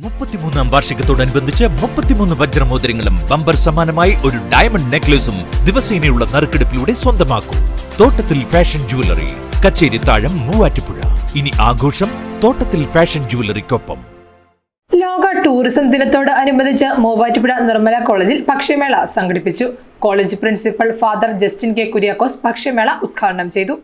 മുപ്പത്തിമൂന്നാം വാർഷികത്തോടനുബന്ധിച്ച് മുപ്പത്തിമൂന്ന് വജ്രമോതിരങ്ങളും ബമ്പർ സമാനമായി ഒരു ഡയമണ്ട് നെക്ലേസും ദിവസേനയുള്ള നറുക്കെടുപ്പിലൂടെ സ്വന്തമാക്കും. തോട്ടത്തിൽ ഫാഷൻ ജുവലറി കച്ചേരി താഴം മൂവാറ്റുപുഴ. ഇനി ആഘോഷം തോട്ടത്തിൽ ഫാഷൻ ജുവലറിക്കൊപ്പം ലോക ടൂറിസം ദിനത്തോട് അനുബന്ധിച്ച് മൂവാറ്റുപുഴ നിർമ്മല കോളേജിൽ ഭക്ഷ്യമേള സംഘടിപ്പിച്ചു. College principal father Justin K Kuriakose ഭക്ഷ്യമേള ഉദ്ഘാടനം ചെയ്തു.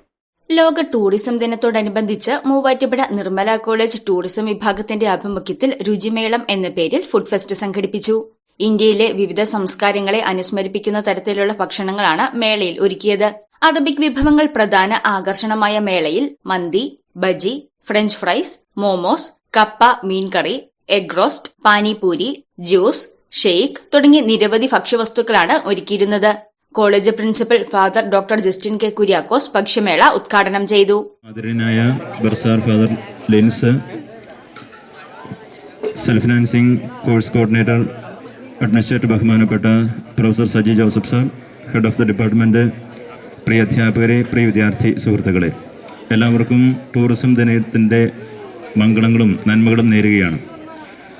ലോക ടൂറിസം ദിനത്തോടനുബന്ധിച്ച് മൂവാറ്റുപുഴ നിർമ്മല കോളേജ് ടൂറിസം വിഭാഗത്തിന്റെ ആഭിമുഖ്യത്തിൽ രുചിമേളം എന്ന പേരിൽ ഫുഡ് ഫെസ്റ്റ് സംഘടിപ്പിച്ചു. ഇന്ത്യയിലെ വിവിധ സംസ്കാരങ്ങളെ അനുസ്മരിപ്പിക്കുന്ന തരത്തിലുള്ള ഭക്ഷണങ്ങളാണ് മേളയിൽ ഒരുക്കിയത്. അറബിക് വിഭവങ്ങൾ പ്രധാന ആകർഷണമായ മേളയിൽ മന്തി ബജി ഫ്രഞ്ച് ഫ്രൈസ് മോമോസ് കപ്പ മീൻകറി egg roast panipuri juice shake തുടങ്ങി നിരവധി ഭക്ഷ്യവസ്തുക്കളാണ് ഒരുക്കിയിരുന്നത്. College principal father doctor Justin K Kuriakose പക്ഷ്യമേള ഉദ്ഘാടനം ചെയ്തു. Father Lins self financing course coordinator administrator ബഹുമാനപ്പെട്ട professor Saji Joseph sir head of the department പ്രിയ അധ്യാപകരെ പ്രിയ വിദ്യാർത്ഥി സുഹൃത്തുക്കളെ എല്ലാവർക്കും ടൂറിസം ദിനത്തിന്റെ മംഗളങ്ങളും നന്മകളും നേരുകയാണ്.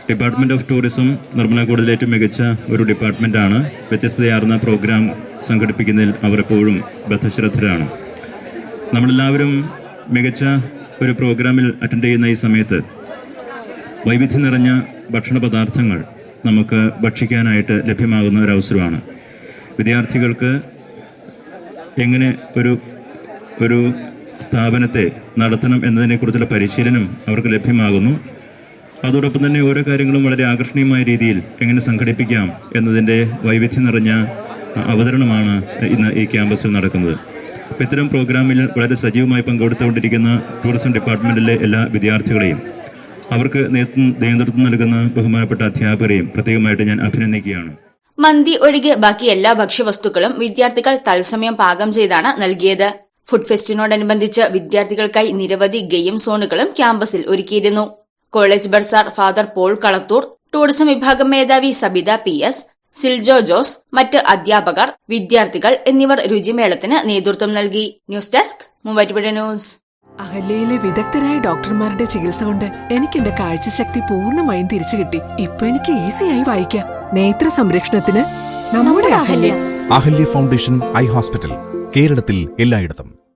ഡിപ്പാർട്ട്മെന്റ് ഓഫ് ടൂറിസം നിർമ്മല കൂടുതൽ ഏറ്റവും മികച്ച ഒരു ഡിപ്പാർട്ട്മെന്റാണ് വ്യത്യസ്തതയാർന്ന പ്രോഗ്രാം സംഘടിപ്പിക്കുന്നതിൽ അവർ എപ്പോഴും ബദ്ധശ്രദ്ധരാണ്. നമ്മളെല്ലാവരും മികച്ച ഒരു പ്രോഗ്രാമിൽ അറ്റൻഡ് ചെയ്യുന്ന ഈ സമയത്ത് വൈവിധ്യം നിറഞ്ഞ ഭക്ഷണ പദാർത്ഥങ്ങൾ നമുക്ക് ഭക്ഷിക്കാനായിട്ട് ലഭ്യമാകുന്ന ഒരു അവസരമാണ്. വിദ്യാർത്ഥികൾക്ക് എങ്ങനെ ഒരു ഒരു സ്ഥാപനത്തെ നടത്തണം എന്നതിനെക്കുറിച്ചുള്ള പരിശീലനം അവർക്ക് ലഭ്യമാകുന്നു. അതോടൊപ്പം തന്നെ ഓരോ കാര്യങ്ങളും വളരെ ആകർഷണീയമായ രീതിയിൽ എങ്ങനെ സംഘടിപ്പിക്കാം എന്നതിന്റെ വൈവിധ്യം നിറഞ്ഞ അവതരണമാണ് ഇന്ന് ഈ ക്യാമ്പസിൽ നടക്കുന്നത്. അപ്പോൾ ഇത്തരം പ്രോഗ്രാമിൽ വളരെ സജീവമായി പങ്കെടുത്തുകൊണ്ടിരിക്കുന്ന ടൂറിസം ഡിപ്പാർട്ട്മെന്റിലെ എല്ലാ വിദ്യാർത്ഥികളെയും അവർക്ക് നേതൃത്വം നൽകുന്ന ബഹുമാനപ്പെട്ട അധ്യാപകരെയും പ്രത്യേകമായിട്ട് ഞാൻ അഭിനന്ദിക്കുകയാണ്. മന്തി ഒഴികെ ബാക്കി എല്ലാ ഭക്ഷ്യവസ്തുക്കളും വിദ്യാർത്ഥികൾ തത്സമയം പാകം ചെയ്താണ് നൽകിയത്. ഫുഡ് ഫെസ്റ്റിനോടനുബന്ധിച്ച് വിദ്യാർത്ഥികൾക്കായി നിരവധി ഗെയിം സോണുകളും ക്യാമ്പസിൽ ഒരുക്കിയിരുന്നു. College bursar father Paul Kalathoor tourism വിഭാഗം മേധാവി സബിത പി എസ് സിൽജോ ജോസ് മറ്റ് അധ്യാപകർ വിദ്യാർത്ഥികൾ എന്നിവർ രുചിമേളത്തിന് നേതൃത്വം നൽകി. News desk Muvattupuzha news. അഹല്യയിലെ വിദഗ്ധരായ ഡോക്ടർമാരുടെ ചികിത്സ കൊണ്ട് എനിക്ക് എന്റെ കാഴ്ചശക്തി പൂർണമായും തിരിച്ചു കിട്ടി. ഇപ്പൊ എനിക്ക് ഈസിയായി വായിക്കാം. നേത്ര സംരക്ഷണത്തിന് നമ്മുടെ Ahalya. Ahalya foundation eye hospital കേരളത്തിൽ എല്ലായിടത്തും.